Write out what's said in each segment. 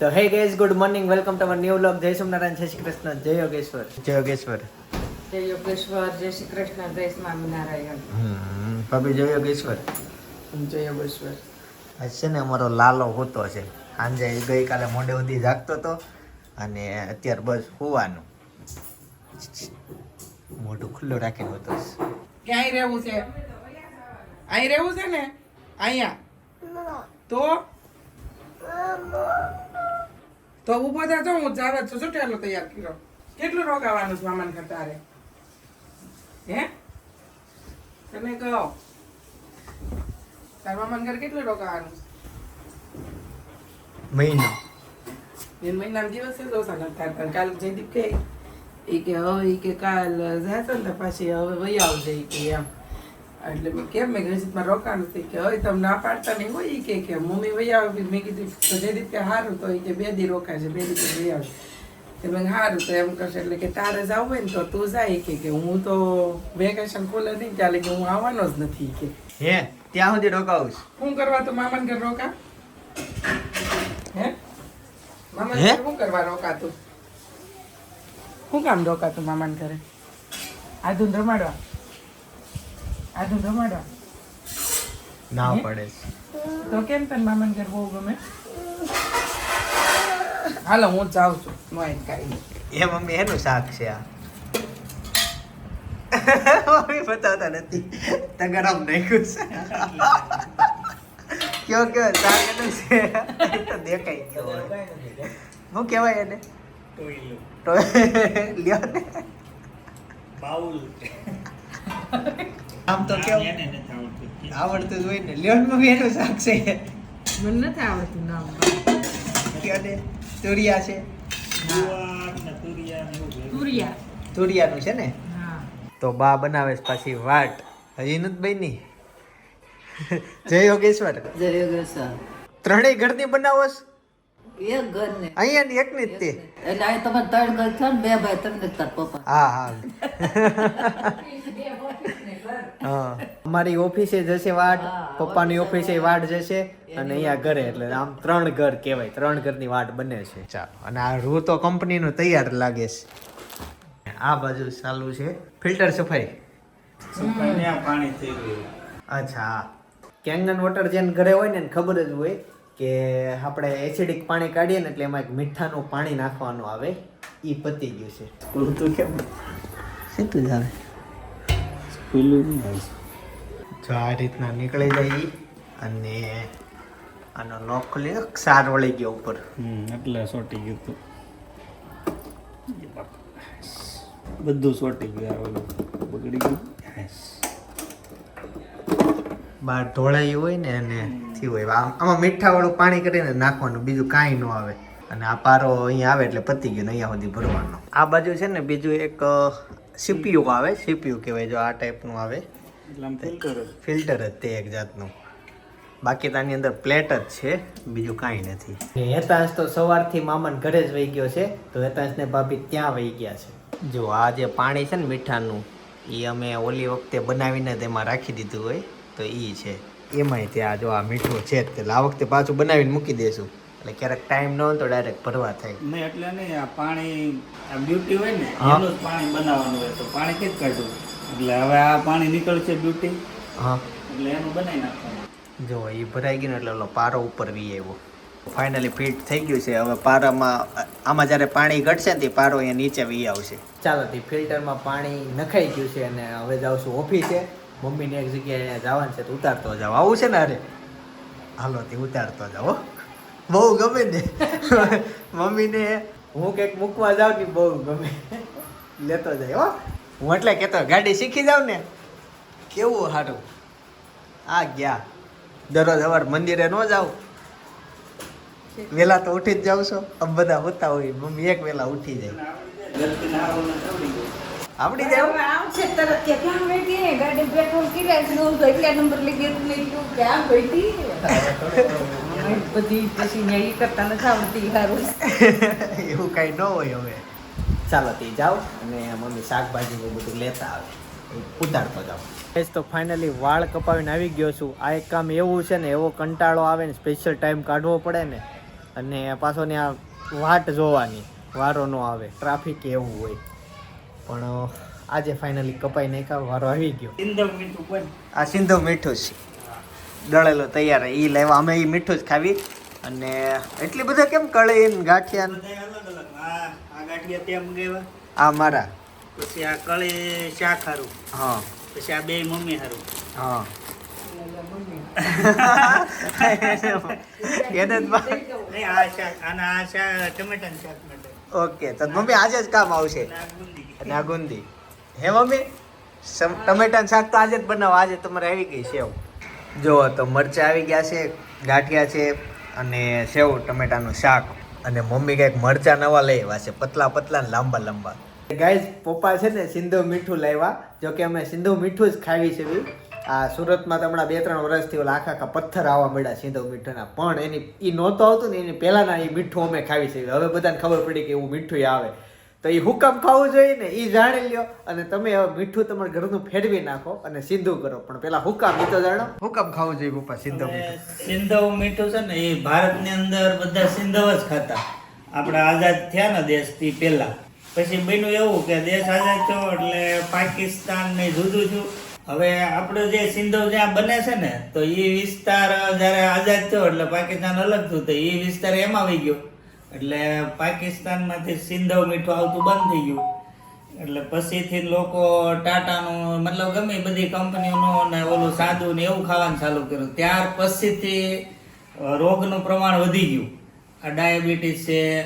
તો hey guys good morning welcome to our new vlog જય સોમનારાયણ જય શ્રી કૃષ્ણ જય યોગેશ્વર જય યોગેશ્વર જય યોગેશ્વર જય શ્રી કૃષ્ણ જય સ્વામિનારાયણ ભાભી જય યોગેશ્વર જય યોગેશ્વર આજ છે ને અમારો લાલો હોતો છે. સાંજે ગઈકાલે મોડે સુધી જાગતો હતો અને અત્યારે બસ હોવાનું. મોઢું ખુલ્લું રાખીને હોતો છે. ક્યાંય રહેવું છે? અહીં રહેવું છે ને? અહીંયા? તો? તો ઊભો થા તો હું જાવ છું. શું ટેલો તૈયાર કર્યો? કેટલું રોકાવાનું છે મામાને ઘર તારે? હે? તમે કહો. તાર મામાને ઘર કેટલું રોકાવાનું? મહિનો. બે મહિના દિવસે જ ઓછા નથી થતા કાલ જયદીપ કે એ કે હવે એ કે કાલ જશે ને પાછી હવે વૈયા આવજે કે એમ. એટલે મેં કેમ મેં ગણેશમાં રોકાણ હતી કે હવે તમે ના પાડતા નહીં. હોય એ કે કે મમ્મી વહી આવે. મેં કીધું તો જે કે સારું તો એ કે બે દી રોકાય છે બે દી વહી આવશે. તો મેં સારું તો એમ કરશે. એટલે કે તારે જવું હોય ને તો તું જાય કે કે હું તો વેકેશન ખોલે નહીં ચાલે કે હું આવવાનો જ નથી કે. હે ત્યાં સુધી રોકાવું. શું કરવા તો મામાને ઘર રોકા? હે? મામાને શું કરવા રોકાતું શું કામ રોકાતું મામાને ઘરે? આધુન રમાડવા? આધુન રમાડવા ના પડે. તો કેમ તને મામાને ઘર બહુ ગમે? હાલો હું જાઉં છું. મોય કાંઈ એ મમ્મી એનું શાક છે આ. મમ્મી બતાવતા નથી. તગરમ નાખ્યું છે. કયો કયો શાક એનું છે. તો દેખાય ગયો. શું કહેવાય એને? તો લ્યો ને. આમ તો કેવું? આવડતું. જ હોય ને. ને મમ્મી એનું શાક છે. મને નથી આવડતું નામ કયો તુરિયા છે. તુરિયા તુરિયાનું છે ને? તો બા બનાવે પાછી વાટ. હજી નથી બની. જય યોગેશ્વર. જય યોગેશ્વર. ત્રણેય ઘરની બનાવો એક ઘર ને અહીંયા ની એકની જ તે. એટલે આ તમે ત્રણ ઘર છો ને બે ભાઈ તમને તાર પપ્પા. હા હા. હા. અમારી ઓફિસે જશે વાડ પપ્પાની ઓફિસે વાડ જશે અને અહીંયા ઘરે એટલે આમ ત્રણ ઘર કહેવાય ત્રણ ઘરની વાટ બને છે. ચાલો અને આ રૂ તો કંપનીનું તૈયાર લાગે છે. આ બાજુ ચાલુ છે. ફિલ્ટર સફાઈ. પાણી થઈ ગયું. અચ્છા કેંગન વોટર જેને ઘરે હોય ને એને ખબર જ હોય કે આપણે એસિડિક પાણી કાઢીએ ને એટલે એમાં એક મીઠાનું પાણી નાખવાનું આવે. એ પતી ગયું છે. તું તો કેમ? સીધું જ આવે જો આ રીતના નીકળી જાય અને આનો લોક દો, ક્ષાર વળી ગયો ઉપર. હમ એટલે સોટી ગયું તું બધું સોટી ગયું આ બગડી ગયું. બહાર ઢોળાયું હોય ને અને થયું હોય. આમ આમાં મીઠા વાળું પાણી કરીને નાખવાનું બીજું કાંઈ ન આવે. અને આ પારો અહીંયા આવે એટલે પતી ગયો અહીંયા સુધી ભરવાનો. આ બાજુ છે ને બીજું એક સીપીયુ આવે સીપીયુ કહેવાય જો આ ટાઈપનું આવે. ફિલ્ટર જ. તે એક જાતનું. બાકી તાની અંદર પ્લેટ જ છે બીજું કાંઈ નથી. હેતાંશ તો સવારથી મામાને ઘરે જ વહી ગયો છે તો હેતાંશ ને ભાભી ત્યાં વહી ગયા છે. જો આ જે પાણી છે ને મીઠાનું એ અમે ઓલી વખતે બનાવીને જ એમાં રાખી દીધું હોય તો એ છે. એમાંય ત્યાં જો આ મીઠું છે તે આ વખતે પાછું બનાવીને મૂકી દેશું. એટલે ક્યારેક ટાઈમ ન હોય તો ડાયરેક્ટ ભરવા થાય. નહીં એટલે નહીં આ પાણી આ બ્યુટી હોય ને એનું જ પાણી બનાવવાનું હોય તો પાણી કઈ જ કાઢવું? એટલે હવે આ પાણી નીકળશે બ્યુટી હા. એટલે એનું બનાવી નાખવાનું. જો એ ભરાઈ ગયું ને એટલે ઓલો પારો ઉપર વી આવ્યો. ફાઇનલી ફિટ થઈ ગયું છે. હવે પારામાં આમાં જ્યારે પાણી ઘટશે ને તે પારો અહીંયા નીચે વી આવશે. ચાલો તે ફિલ્ટરમાં પાણી નખાઈ ગયું છે અને હવે જાઉં છું ઓફિસે મમ્મીને એક જગ્યાએ અહીંયા જવાનું છે તો ઉતારતો જાવ આવું છે ને અરે હાલો તે ઉતારતો જાવ હો. બહુ ગમે ને. મમ્મીને હું કંઈક મૂકવા જાઉં ને બહુ ગમે. લેતો જાય હો. હું એટલે કહેતો ગાડી શીખી જાઉં ને. કેવું સારું આ ગયા. દરરોજ અવાર મંદિરે ન જાવ વેલા તો ઉઠી જ જાવ છો. આમ બધા હોતા હોય મમ્મી એક વેલા ઉઠી જાય. આવડી જાય આવશે તરત કે ક્યાં બેઠી ગાડી પેટ્રોલ કિરાય હું નંબર લઈ ગયો ગયો ક્યાં બેઠી બધી પછી ને કરતા નથી આવડતી સારું. એવું કઈ ન હોય હવે. ચાલો તે જાઓ અને મમ્મી શાકભાજી બધું લેતા આવે. ઉતારતો જાઓ. ગાઈસ તો ફાઇનલી વાળ કપાવીને આવી ગયો છું. આ એક કામ એવું છે ને એવો કંટાળો આવે ને સ્પેશિયલ ટાઈમ કાઢવો પડે ને અને પાછો ને આ વાટ જોવાની વારો ન આવે ટ્રાફિક એવું હોય. પણ આજે ફાઇનલી કપાઈ નાખ્યા વારો આવી ગયો. સિંધવ મીઠું આ સિંધો મીઠું છે. દળેલો તૈયાર એ લેવા અમે એ મીઠું જ ખાવી. અને એટલી બધા કેમ કળી ગાંઠિયા આ આ ગાંઠિયા ત્યાં મંગાવ્યા. આ મારા. પછી આ કળી શાક હારું. હા. પછી આ બે મમ્મી હારું. હા. ઓકે તો મમ્મી આજે જ કામ આવશે. અને આ બુંદી અને આ ગુંદી હે મમ્મી? ટમેટાનું શાક તો આજે જ બનાવો. આજે તમારે આવી ગઈ સેવ. જો, તો મરચાં આવી ગયા છે, ગાંઠિયા છે અને સેવ, ટમેટાનું શાક. અને મમ્મી કંઈક મરચાં નવા લઈ આવ્યા છે, પતલા પતલા ને લાંબા લાંબા. ગાઈઝ પપ્પા છે ને સિંધુ મીઠું લાવ્યા જો કે અમે સિંધુ મીઠું જ ખાવી છે બી. આ સુરતમાં તો હમણાં બે ત્રણ વર્ષથી ઓલા આખા આખા પથ્થર આવવા મળ્યા સિંધુ મીઠાના. પણ એની એ નહોતો આવતું ને એની પહેલાંના એ મીઠું અમે ખાવી છે. હવે બધાને ખબર પડી કે એવું મીઠું આવે. તો એ હુકમ ખાવું જોઈએ ને એ જાણી લ્યો. અને તમે હવે મીઠું તમારા ઘરનું ફેરવી નાખો અને સિંધુ કરો. પણ પેલા હુકમ એ તો જાણો. હુકમ ખાવું જોઈએ પપ્પા સિંધવ મીઠું. છે ને એ ભારતની અંદર બધા સિંધવ જ ખાતા. આપણે આઝાદ થયા ને દેશથી પહેલા. પછી બન્યું એવું કે દેશ આઝાદ થયો એટલે પાકિસ્તાન ને જુદું થયું. હવે આપણો જે સિંધવ જ્યાં બને છે ને તો એ વિસ્તાર જ્યારે આઝાદ થયો એટલે પાકિસ્તાન અલગ થયું. તો એ વિસ્તાર એમાં આવી ગયો. એટલે પાકિસ્તાનમાંથી સિંધવ મીઠું આવતું બંધ થઈ ગયું. એટલે પછીથી લોકો ટાટાનું મતલબ ગમે બધી કંપનીઓનું ને ઓલું સાદું ને એવું ખાવાનું ચાલુ કર્યું. ત્યાર પછીથી રોગનું પ્રમાણ વધી ગયું. આ ડાયાબિટીસ છે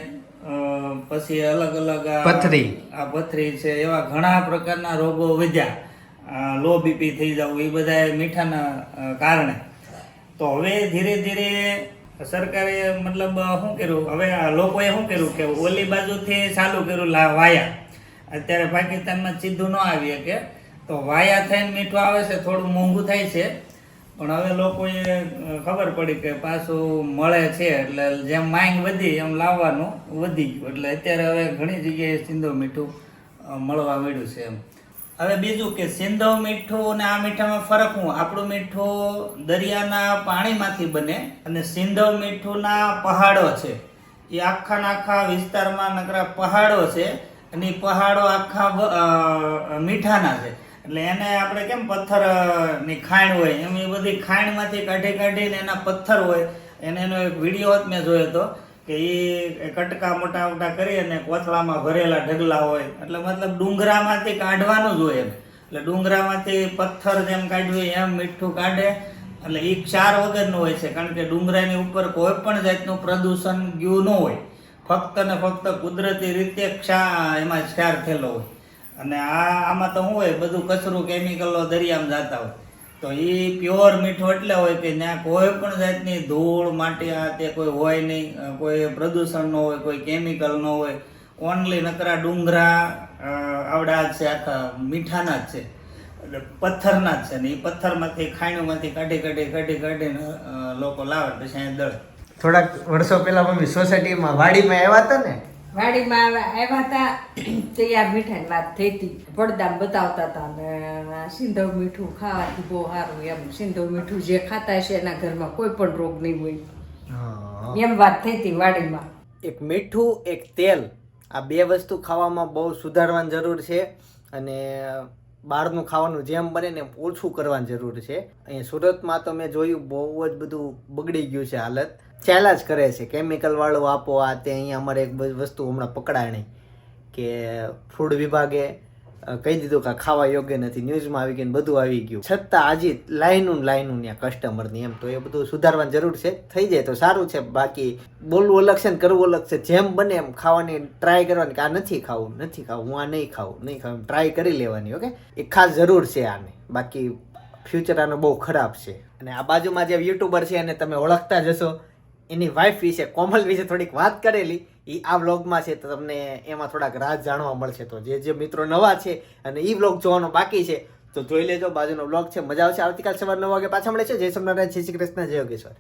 પછી અલગ અલગ આ- પથરી. આ પથરી છે એવા ઘણા પ્રકારના રોગો વધ્યા. લો બીપી થઈ જવું એ બધા મીઠાના કારણે. તો હવે ધીરે ધીરે સરકારે મતલબ શું કર્યું? હવે આ લોકોએ શું કર્યું કે ઓલી બાજુથી ચાલુ કર્યું લા વાયા. અત્યારે પાકિસ્તાનમાં સીધું ન આવી કે તો વાયા થઈને મીઠું આવે છે, થોડું મોંઘું થાય છે. પણ હવે લોકોએ ખબર પડી કે પાછું મળે છે, એટલે જેમ માંગ વધી, એમ લાવવાનું વધી ગયું. એટલે અત્યારે હવે ઘણી જગ્યાએ સિંધુ મીઠું મળવા મળ્યું છે એમ. હવે બીજું કે સિંધવ મીઠું અને આ મીઠામાં ફરક હું? આપણું મીઠું દરિયાના પાણીમાંથી બને અને સિંધવ મીઠુંના પહાડો છે. એ આખા આખા વિસ્તારમાં નકરા પહાડો છે અને એ પહાડો આખા મીઠાના છે. એટલે એને આપણે કેમ પથ્થર અ, ની ખાણ હોય? એમ એ બધી ખાણમાંથી કાઢી કાઢીને એના પથ્થર હોય. એને એનો એક વીડિયો મેં જોયો હતો કે એ કટકા મોટા મોટા કરી અને કોથળામાં ભરેલા ઢગલા હોય. એટલે મતલબ ડુંગરામાંથી કાઢવાનું જ હોય એમ. એટલે ડુંગરામાંથી પથ્થર જેમ હોય એમ મીઠું કાઢે. એટલે એ ક્ષાર વગરનું હોય છે, કારણ કે ડુંગરાની ઉપર કોઈ પણ જાતનું પ્રદૂષણ ગયું ન હોય. ફક્ત ને ફક્ત કુદરતી રીતે ક્ષા એમાં ક્ષાર થયેલો હોય. અને આ આમાં તો શું હોય, બધું કચરું કેમિકલો દરિયામાં જતા હોય. તો એ પ્યોર મીઠું એટલે હોય કે ત્યાં કોઈ પણ જાતની ધૂળ માટી આ તે કોઈ હોય નહીં. કોઈ પ્રદૂષણ ન હોય, કોઈ કેમિકલ ન હોય. ઓનલી નકરા ડુંગરા આવડા જ છે, આખા મીઠાના જ છે. એટલે પથ્થરના જ છે ને એ પથ્થરમાંથી, ખાણીઓમાંથી કાઢી કાઢી કાઢી, કાઢીને લોકો લાવે. પછી અહીંયા દળે. થોડાક વર્ષો પહેલા મમ્મી સોસાયટીમાં વાડીમાં આવ્યા હતા ને વાડીમાં આવે- આવ્યા હતા તૈયાર મીઠાની વાત થઈ હતી. પડદામ બતાવતા હતા ને સિંધવ મીઠું ખાવાથી બહુ સારું એમ. સિંધવ મીઠું જે ખાતા છે એના ઘરમાં કોઈ પણ રોગ નહીં હોય. એમ વાત થઈ હતી વાડીમાં. એક મીઠું એક તેલ. આ બે વસ્તુ ખાવામાં બહુ સુધારવાની જરૂર છે અને બહારનું ખાવાનું જેમ બને ને એમ ઓછું કરવાની જરૂર છે. અહીંયા સુરતમાં તો મેં જોયું બહુ જ બધું બગડી ગયું છે હાલત. ચાલ્યા જ કરે છે. કેમિકલ વાળું આપો, આ તે અહીંયા અમારે એક વસ્તુ હમણાં પકડાણી કે ફૂડ વિભાગે કહી દીધું કે ખાવા યોગ્ય નથી. ન્યૂઝમાં આવી ગયું બધું આવી ગયું. છતાં હજી લાઈનું લાઈનું ત્યાં કસ્ટમરની એમ તો એ બધું સુધારવાની જરૂર છે. થઈ જાય તો સારું છે. બાકી બોલવું અલગ છે ને કરવું અલગ છે. જેમ બને એમ ખાવાની ટ્રાય કરવાની કે આ નથી ખાવું નથી ખાવું, હું આ નહીં ખાવું નહીં ખાવું ટ્રાય કરી લેવાની, ઓકે? એ ખાસ જરૂર છે આને. બાકી ફ્યુચર આનો બહુ ખરાબ છે. અને આ બાજુમાં જે યુટ્યુબર છે એને તમે ઓળખતા જશો એની વાઈફ વિશે, કોમલ વિશે થોડીક વાત કરેલી. એ આ વ્લોગમાં છે, તો તમને એમાં થોડાક રાજ જાણવા મળશે. તો જે જે મિત્રો નવા છે અને એ વ્લોગ જોવાનો બાકી છે, તો જોઈ લેજો. બાજુનો વ્લોગ છે. મજા આવશે. આવતીકાલ સવાર નવ વાગે પાછા મળે છે જય સોમનારાયણ જય શ્રી કૃષ્ણ. જય યોગેશ્વર.